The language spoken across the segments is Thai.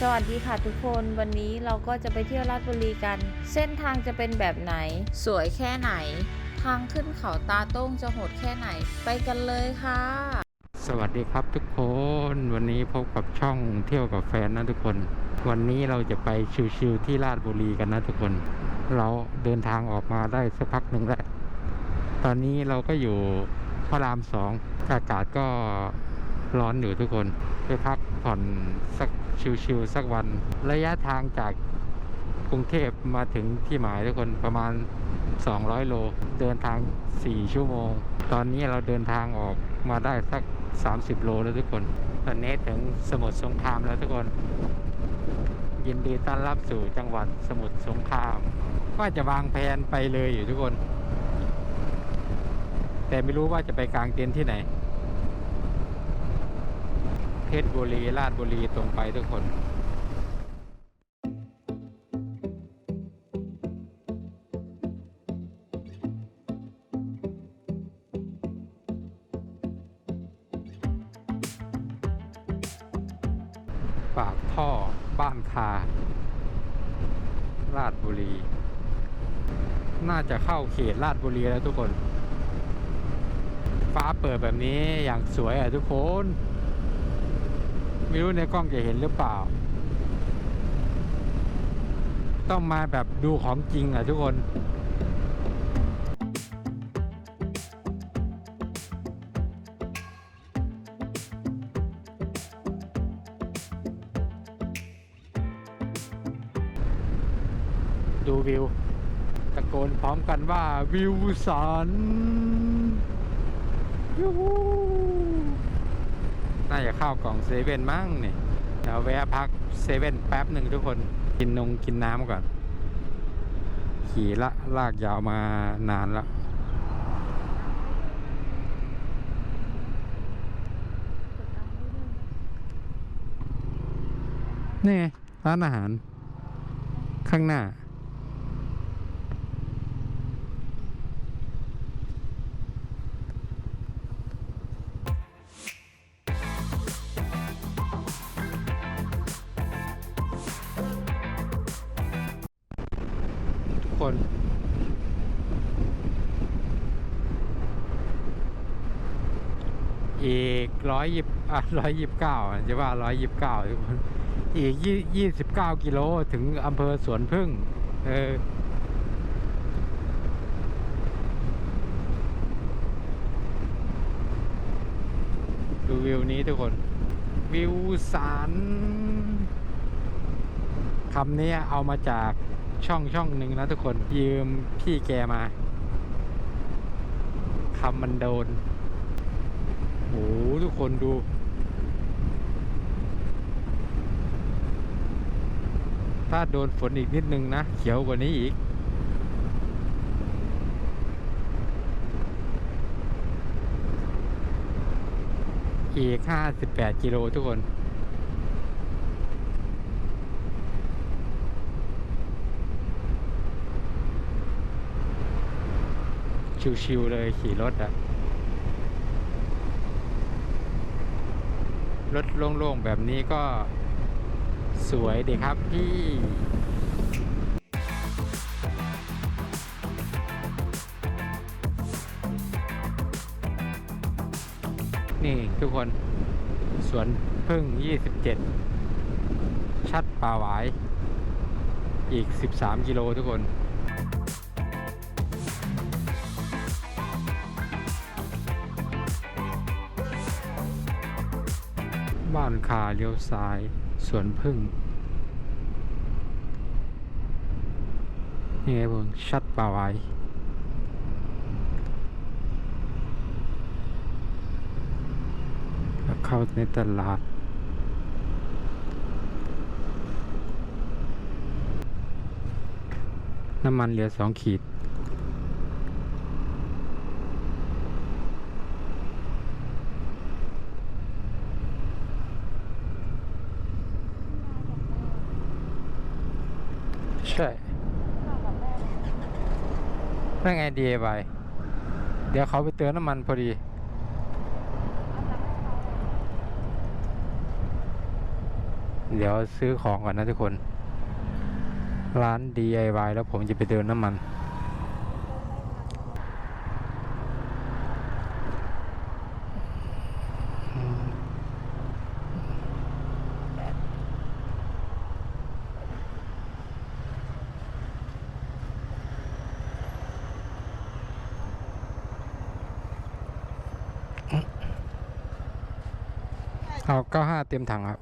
สวัสดีค่ะทุกคนวันนี้เราก็จะไปเที่ยวราชบุรีกัน เส้นทางจะเป็นแบบไหน สวยแค่ไหน ทางขึ้นเขาตาโต้งจะโหดแค่ไหน ไปกันเลยค่ะ สวัสดีครับทุกคนวันนี้พบกับช่องเที่ยวกับแฟนนะทุกคน วันนี้เราจะไปชิวๆที่ราชบุรีกันนะทุกคน เราเดินทางออกมาได้สักพักหนึ่งแล้วตอนนี้เราก็อยู่พระรามสองอากาศก็ร้อนอยู่ทุกคนไปพักผ่อนสัก ชิวๆสักวัน ระยะทางจากกรุงเทพมาถึงที่หมายทุกคนประมาณ 200 โล เดินทาง 4 ชั่วโมง ตอนนี้เราเดินทางออกมาได้สัก 30 โลแล้วทุกคน ตอนนี้ถึงสมุทรสงครามแล้วทุกคน ยินดีต้อนรับสู่จังหวัดสมุทรสงครามว่าจะวางแผนไปเลยอยู่ทุกคน แต่ไม่รู้ว่าจะไปกลางเต็นท์ที่ไหน ชรบุรีราชบุรีตรงไปทุกคนปากท่อบ้านคา ราชบุรี น่าจะเข้าเขตราชบุรีแล้วทุกคน ฟ้าเปิดแบบนี้อย่างสวยอะทุกคน ไม่รู้ในกล้องจะเห็นหรือเปล่า ต้องมาแบบดูของจริงอะทุกคนดูวิว ตะโกนพร้อมกันว่าวิวสันยูู น่าจะเข้ากล่องเซเว่นมั้งนี่เดี๋ยวแวะพักเซเว่นแป๊บหนึ่งทุกคนกินนงกินน้ำก่อน ขี่ละลากยาวมานานแล้วนี่ร้านอาหาร ข้างหน้า ร้อยยิบอะร้อยยิบเก้าจะว่าร้อยยิบเก้าทุกคนอีกยี่ยี่สิบเก้ากิโลถึงอำเภอสวนพึ่ง เออดูวิวนี้ทุกคน วิวสันคำนี้เอามาจากช่องช่องหนึ่งนะทุกคนยืมพี่แกมาคำมันโดน หทุกคนดู ถ้าโดนฝนอีกนิดนึงนะ เขียวกว่านี้อีก อีก58กิโลทุกคนชิวๆเลยขี่รถอะ รถโล่งๆแบบนี้ก็สวยดีครับพี่นี่ทุกคนสวนพึ่ง 27 ชัดป่าหวาย อีก 13 กิโลทุกคน คาเลี้ยวซ้ายสวนพึ่งนี่ไงพวกชัดป่าหวายแล้วเข้าในตลาดน้ำมันเหลือสองขีด ใช่นั่นไง DIY เดี๋ยวเขาไปเติมน้ำมันพอดี เดี๋ยวซื้อของก่อนนะทุกคน ร้าน DIY แล้วผมจะไปเดินน้ำมัน เอา95เต็มถังครับ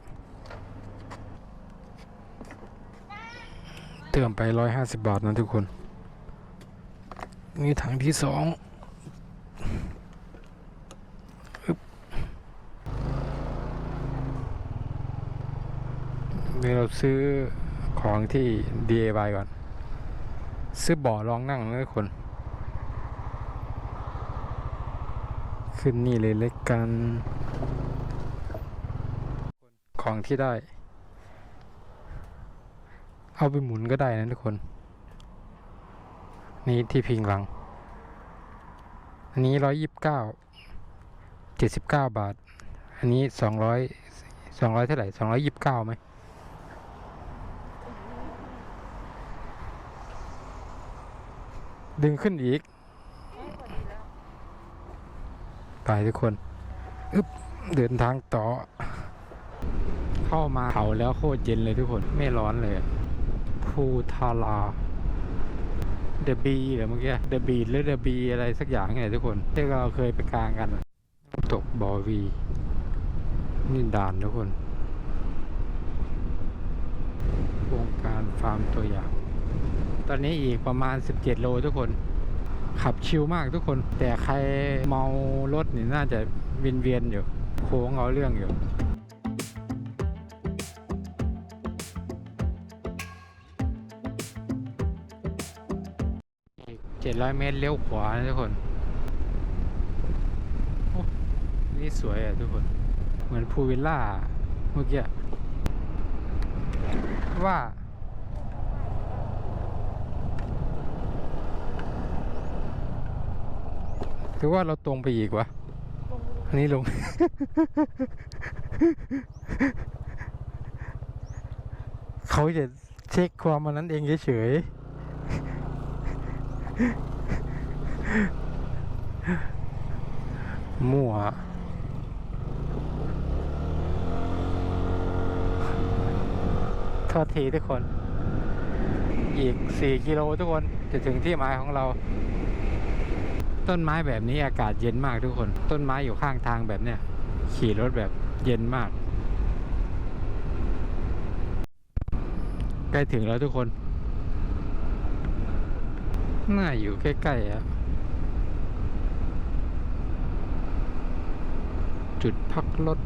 เติมไป150บาทนะทุกคน นี่ถังที่สองเดี๋ยวเราซื้อของที่ DIY ก่อน ซื้อบ่อรองนั่งนะทุกคน ขึ้นนี่เลยเล็กกัน ของที่ได้ เอาไปหมุนก็ได้นะทุกคน นี่ที่พิงหลัง อันนี้ร้อยยิบเก้าเจ็ดสิบเก้าบาท อันนี้สองร้อยสองร้อยเท่าไหร่สองร้อยยิบเก้าไหมดึงขึ้นอีกไปทุกคน อึ๊บ เดินทางต่อ เข้ามาเขาแล้วโคตรเย็นเลยทุกคนไม่ร้อนเลยภูทาราเดบีเหรอเมื่อกี้เดบีหรือเดบีอะไรสักอย่างไงทุกคนที่เราเคยไปกลางกันตกบอวีนี่ด่านทุกคนโครงการฟาร์มตัวอย่าง ตอนนี้อีกประมาณ 17 โลทุกคน ขับชิลมากทุกคน แต่ใครเมารถนี่น่าจะเวียนๆอยู่ โค้งเอาเรื่องอยู่ อีก700เมตรเลี้ยวขวานะทุกคนโอ้นี่สวยอะทุกคน เหมือนพูลวิลล่าเมื่อกี้ว่าถือว่าเราตรงไปอีกวะ อันนี้ลง เขาจะเช็คความมันนั้นเองเฉยๆ มั่วโทษทีทุกคน อีก 4 กิโลทุกคนจะถึงที่หมายของเรา ต้นไม้แบบนี้อากาศเย็นมากทุกคน ต้นไม้อยู่ข้างทางแบบเนี้ยขี่รถแบบเย็นมาก ใกล้ถึงแล้วทุกคน น่าอยู่ใกล้ๆอะจุดพักรถ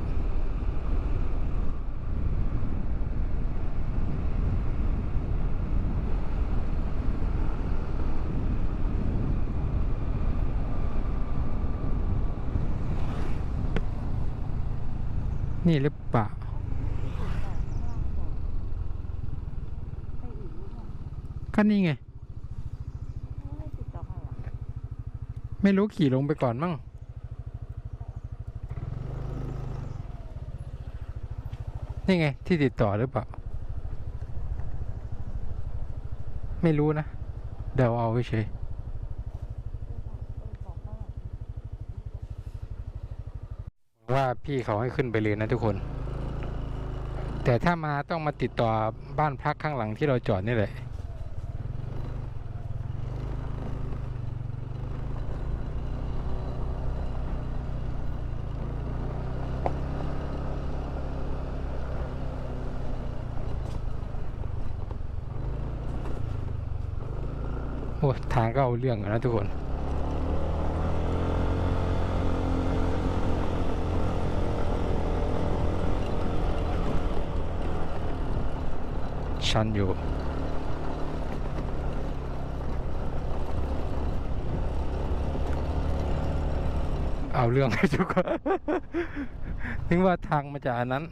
นี่หรือเปล่าก็นี่ไง ไม่รู้ขี่ลงไปก่อนมั่งนี่ไง ที่ติดต่อหรือเปล่า ไม่รู้นะ เดาเอาไว้เฉยว่าพี่เขาให้ขึ้นไปเลยนะทุกคน แต่ถ้ามาต้องมาติดต่อบ้านพักข้างหลังที่เราจอดนี่แหละ โอ้ทางก็เอาเรื่องนะทุกคนชันอยู่เอาเรื่องให้ทุกคนถึงว่าทางมาจากอันนั้น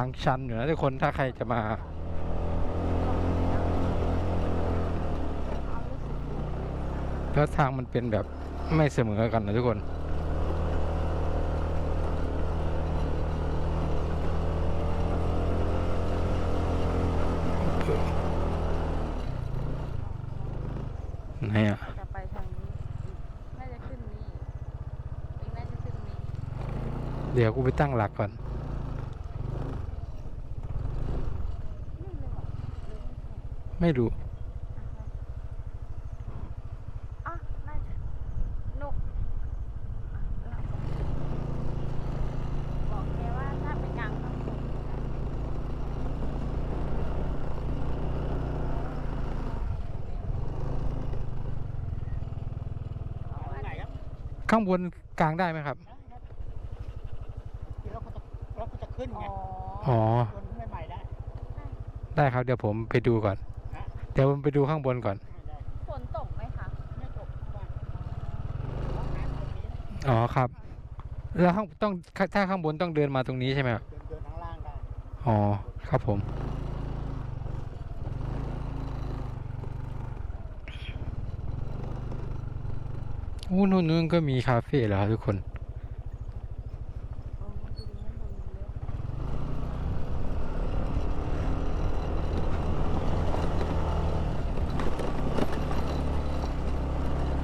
างชันเหนือทุกคนถ้าใครจะมาแล้วทางมันเป็นแบบไม่เสมอกันนะทุกคนไหนี่าเดี๋ยวกูไปตั้งหลักก่อน ไม่รู้ อะน่าจะนกอะบอกแกว่าถ้าไปกลางข้างบนไหนครับข้างบนกลางได้ไหมครับเดี๋ยวเราก็จะเราก็จะขึ้นอ๋ไงอ อ๋อบนขึ้นใหม่ๆได้ได้ครับเดี๋ยวผมไปดูก่อนฮะ เดี๋ยวผมไปดูข้างบนก่อนได้ฝนตกไหมคะ ไม่ตกเพราะว่าห้องน้ำตรงนี้อ๋อครับ แล้วข้างต้องถ้าข้างบนต้องเดินมาตรงนี้ใช่ไหมครับเดินเดินข้างล่างได้ อ๋อ ครับผม อู้นู่นนู่นก็มีคาเฟ่แล้วครับทุกคน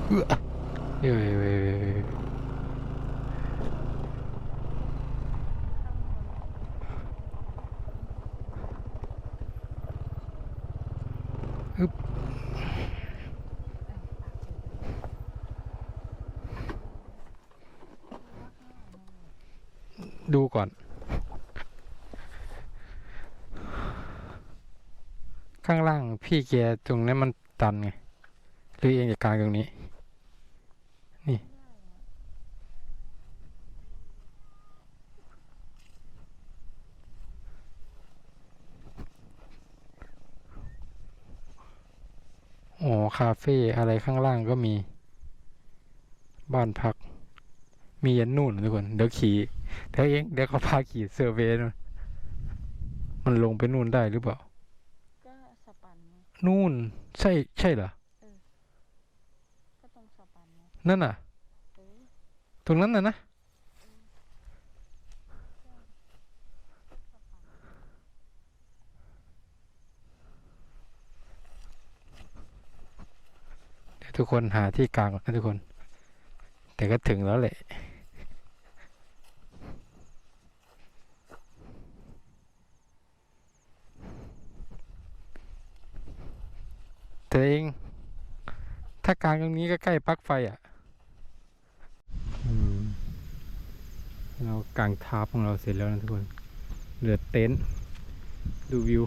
เอื้อเอ้ยเว้ยเว้ยเว้ยึบดูก่อน ข้างล่างพี่แกตรงนั้นมันตันไงหรือเองจากลางตรงนี้ อ๋อ คาเฟ่อะไรข้างล่างก็มี บ้านพัก มียันนู่นทุกคน เดี๋ยวขี่เดี๋ยวเองเดี๋ยวเขาพาขี่เซอร์เวย์นู่นมันลงไปนู่นได้หรือเปล่า ก็สปันไงนู่น ใช่ใช่เหรอก็ตรงสปันไงนั่นน่ะเออตรงนั้นน่ะนะ เดี๋ยว ทุกคนหาที่กลางก่อนะทุกคน แต่ก็ถึงแล้วแหละแต่เองถ้ากลางตรงนี้ก็ใกล้ปลั๊กไฟอะเรากางทาร์ปของเราเสร็จแล้วนะทุกคน เหลือเต็นท์ดูวิว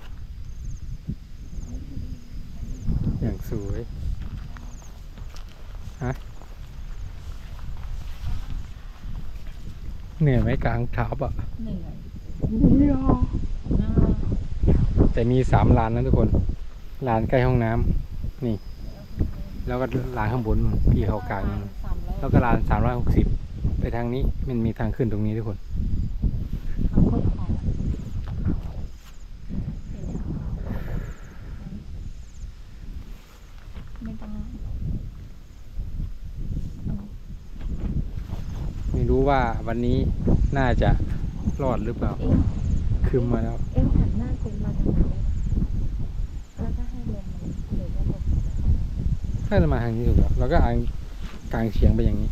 อย่างสวย ฮะเหนื่อยไหมกลางทาร์ปอะเหนื่อยแต่มีสามลานนะทุกคนลานใกล้ห้องน้ำนี่ แล้วก็ลานข้างบนนู่นพี่เขากลางนู่นสามร้อยแล้วก็ลานสามร้อยหกสิบไปทางนี้มันมีทางขึ้นตรงนี้ทุกคน ทำโคตรของไม่ต้อง ไม่รู้ ว่าวันนี้น่าจะรอดหรือเปล่าเอ๊ะคืมมาแล้ว เอ็งหันหน้าคุณมาทางนี้แล้วก็ให้ลมมันหรือว่าลมมันจะเข้ามาถ้าจะมาทางนี้ถูกแล้วเราก็อ่างกลางเฉียงไปอย่างนี้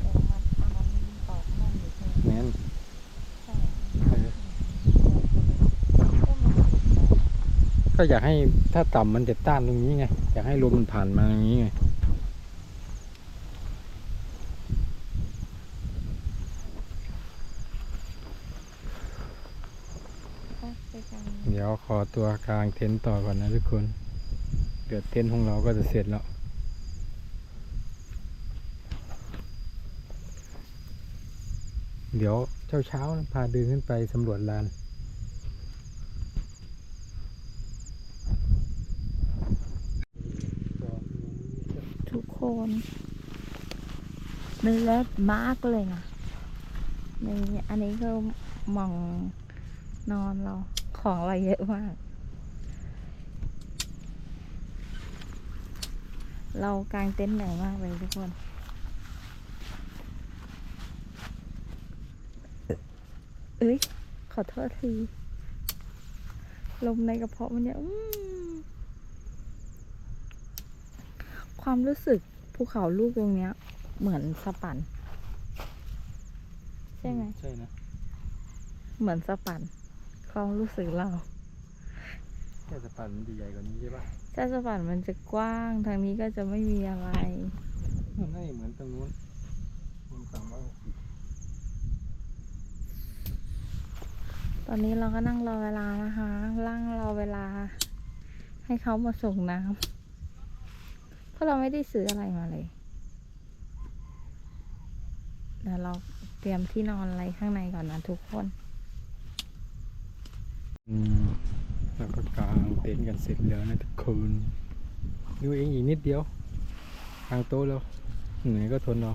แต่มันเอามันต่อข้างนอกอยู่ใช่ไหมแม้นใช่เออก็มันก็อยากให้ถ้าต่ำมันจะต้านตรงนี้ไง อยากให้ลมมันผ่านมาอย่างนี้ไง ไปกัน เดี๋ยวขอ ตัวกลางเต็นท์ต่อก่อนนะทุกคนเดี๋ยวเต็นท์ของเราก็จะเสร็จแล้วเดี๋ยวเช้าเช้านะพาเดินขึ้นไปสำรวจลานทุกคนมันเลิศมากเลยนะนี่อันนี้คือหมองนอนเราของเราเยอะมาก เรากางเต็นท์เหนื่อยมากเลยทุกคน เอ้ย ขอโทษที ลมในกระเพาะมันเนี่ยอืมความรู้สึกภูเขาลูกตรงเนี้ย เหมือนสปันช่ไหม ใช่นะ เหมือนสปันความรู้สึกเรา แค่สะพานมันจะใหญ่กว่านี้ใช่ปะ ถ้าสปันมันจะกว้างทางนี้ก็จะไม่มีอะไรมันไม่เหมือนตรงนู้นมันสามร้อยหกสิบตอนนี้เราก็นั่งรอเวลานะคะนั่งรอเวลา ให้เขามาส่งน้ำเพราะเราไม่ได้ซื้ออะไรมาเลยเดี๋ยวเราเตรียมที่นอนอะไรข้างในก่อนนะทุกคนอืมแล้วก็กางเต็นท์กันเสร็จแล้วนะทุก คนดูเองอีกนิดเดียวกางโต๊ะแล้วเหนื่อยก็ทนเอา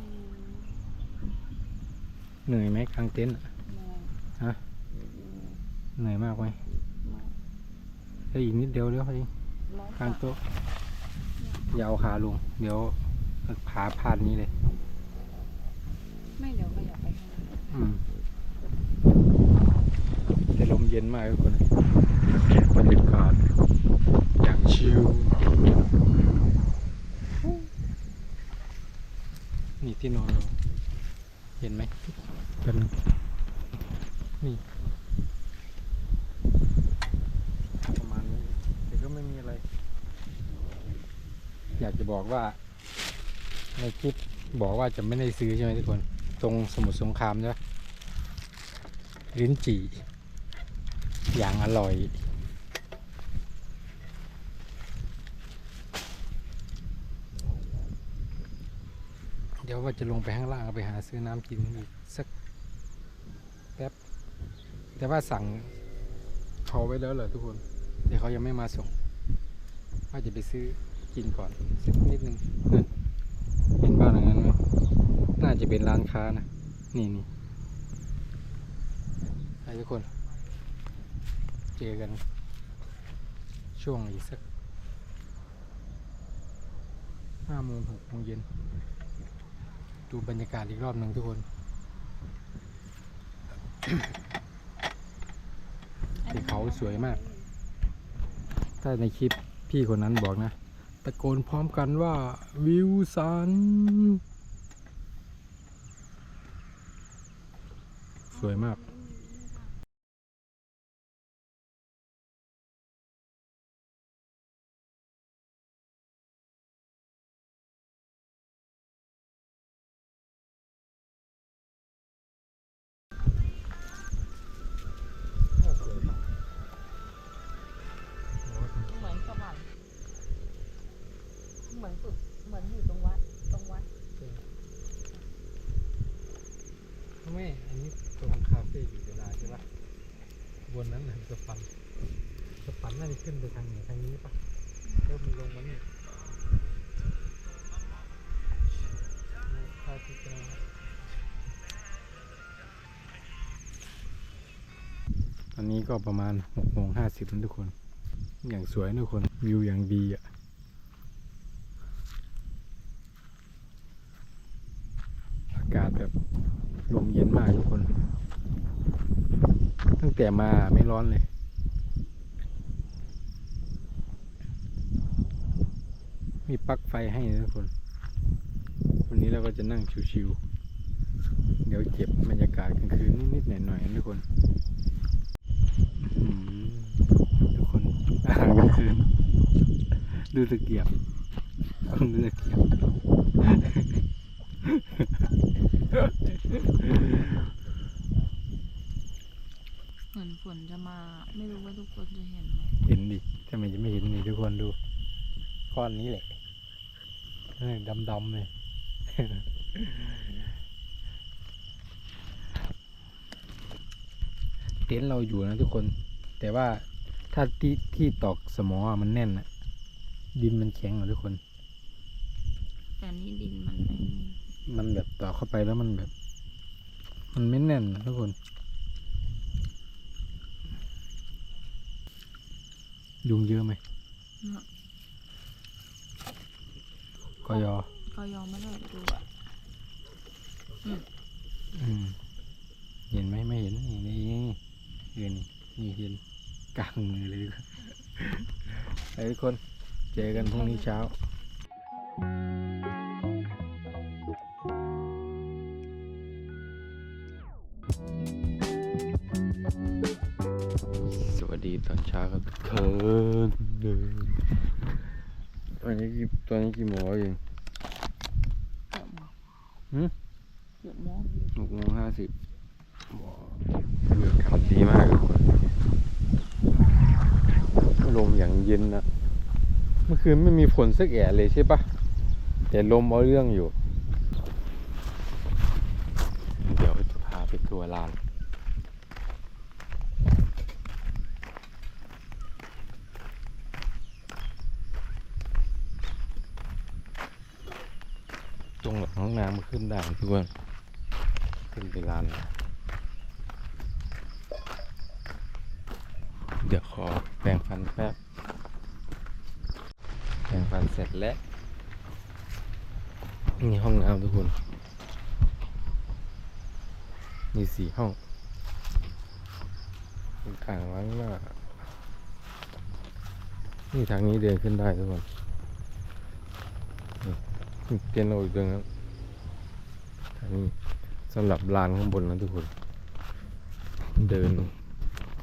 เหนื่อยไหมกางเต็นท์อะฮะเหนื่อยมากไหมแล้วอีกนิดเดียวเดียวเองกางโต๊ะอย่าเอาขาลง เดี๋ยวขาพาดนี้เลย ไม่เดี๋ยวก็อยากไปข้างในอืมแต่ลมเย็นมากทุกคนบรรยากาศอย่างชิลนี่ ที่นอนเราเห็นไหมเป็นนี่ ประมาณนี้แต่ก็ไม่มีอะไร อยากจะบอกว่า ในคลิปบอกว่าจะไม่ได้ซื้อใช่ไหมทุกคน ตรงสมุทรสงครามใช่ไหมลิ้นจี่อย่างอร่อย ยวว่าจะลงไปข้างล่างไปหาซื้อน้ำกินอีกสักแป๊บแต่ว่าสั่งเขาไว้แล้วเหรอทุกคนแต่เขายังไม่มาส่งว่าจะไปซื้อกินก่อนสักนิดนึงนั่นเห็นบ้านหลังนั้นไหมน่าจะเป็นร้านค้านะ นี่นี่ไปทุกคน เจอกัน ช่วงอีกสักห้าโมงหกโมงเย็น ดูบรรยากาศอีกรอบหนึ่งทุกคนที่เขาสวยมาก ถ้าในคลิปพี่คนนั้นบอกนะ ตะโกนพร้อมกันว่าวิวสัน สวยมาก อยู่เวลาใช่ปะบนนั้นน่ะสปันสปันน่าจะขึ้นไปทางไหนทางนี้ปะแล้วมันลงมานี่พาที่จะตอนนี้ก็ประมาณหกโมงห้าสิบทุกคน อย่างสวยนะทุกคน วิวอย่างดีอะ อากาศแบบลมเย็นมากทุกคน ตั้ง แต่มาไม่ร้อนเลย มีปลั๊กไฟให้นะทุกคน วันนี้เราก็จะนั่งชิวๆ เดี๋ยวเก็บบรรยากาศกลางคืนนิดๆหน่อยๆนะทุกคนทุกคนอาหารกลางคืน ดูตะเกียบดูตะเกียบ เหมือ นฝนจะมาไม่รู้ว่าทุกคนจะเห็นไหมเห็นดิทำไมจะไม่เห็นนี่ทุกคนดูก้อนนี้แหละดำดำๆเลยเต็นท์เราอยู่นะทุกคน แต่ว่าถ้าที่ที่ตอกสมออะมันแน่นอะดินมันแข็งอะทุกคน แต่นี่ดินมันไม่มีมันแบบตอกเข้าไปแล้วมันแบบ มันไม่แน่นนะทุกคน ยุงเยอะไหมก็ยอก็ยอไม่ได้ดูอะอืมเห็นไหมไม่เห็นนี่นี่เห็นนี่เห็นกลางเลยไปทุกคนเจอกันพรุ่งนี้เช้าสวัสดีตอนเช้าครับทุก ตอนนี้กี่ตอนนี้กี่โมงแล้วเองหืมเกือบโมงหกโมงห้าสิบว้าวอากาศดีมากทุกคนลมอย่างเย็นนะเมื่อคืนไม่มีฝนสักแอะเลยใช่ปะแต่ลมเอาเรื่องอยู่ เดี๋ยวจะพาไปทัวร์ลาน ตรงหลังห้องน้ำมันขึ้นได้ทุกคนขึ้นไปลานเดี๋ยวขอแปรงฟันแป๊บแปรงฟันเสร็จแล้วนี่ห้องน้ำทุกคนมีสี่ห้องมีอ่างล้างหน้านี่ทางนี้เดินขึ้นได้ทุกคน เตียงนอนอีกตัวนึงทางนี้สำหรับลานข้างบนนะทุกคน เดิน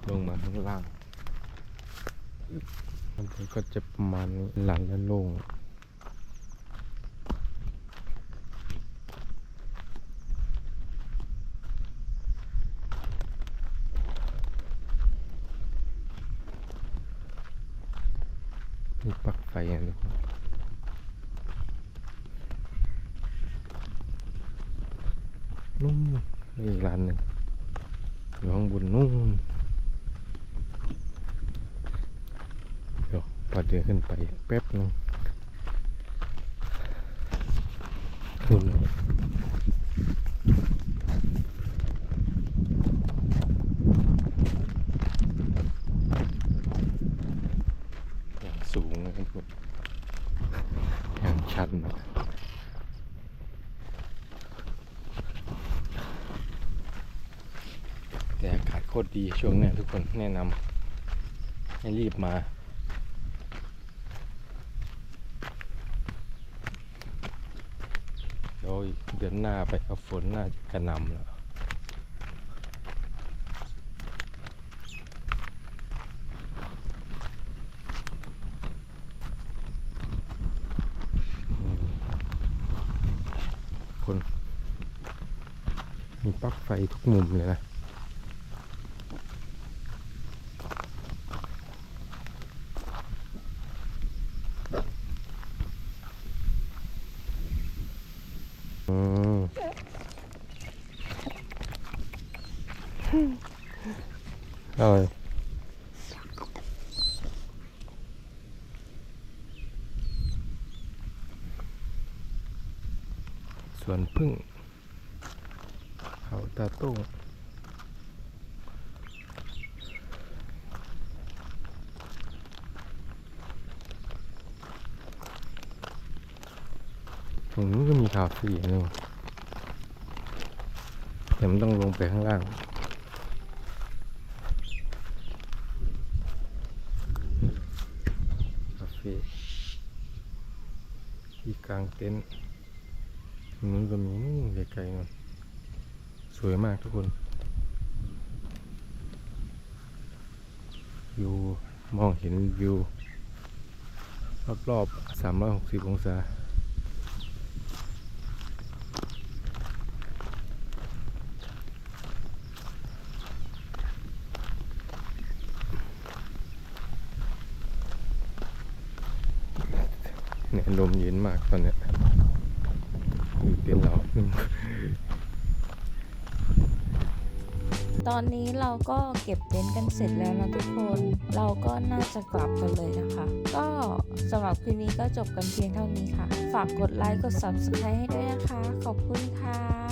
ลงมาข้างล่างมันก็จะประมาณนี้หลังและโล่งมีปลั๊กไฟอะทุกคนนนี่อีกร้านหนึ่งอยู่ข้างบนนู่น เดี๋ยวพอเดินขึ้นไปแป๊บนึงคุณอย่างสูงนะครับคุณอย่างชันนะแต่อากาศโคตรดีช่วงนี้ทุกคนแนะนำให้รีบมาเดี๋ยเดือนหน้าไปเอาฝนน่าจะกระนำแล้วคน มีปลั๊กไฟทุกมุมเลยนะ อืม อร่อยส่วนพึ่งเขาตาโต้งตรงนี้ก็มีคาเฟ่นี่หว่าแต่มันต้องลงไปข้างล่าง คาเฟ่ที่กลาง เต็นท์นู้นก็มีนู่นไกลๆนู่นสวยมากทุกคนวิวมองเห็นวิว รอบๆ360องศาเนี่ยลมเย็นมากตอนเนี้ย ตอนนี้เราก็เก็บเต็นท์กันเสร็จแล้วนะทุกคน เราก็น่าจะกลับกันเลยนะคะ ก็สำหรับคลิปนี้ก็จบกันเพียงเท่านี้ค่ะ ฝากกดไลค์ กด subscribe ให้ด้วยนะคะ ขอบคุณค่ะ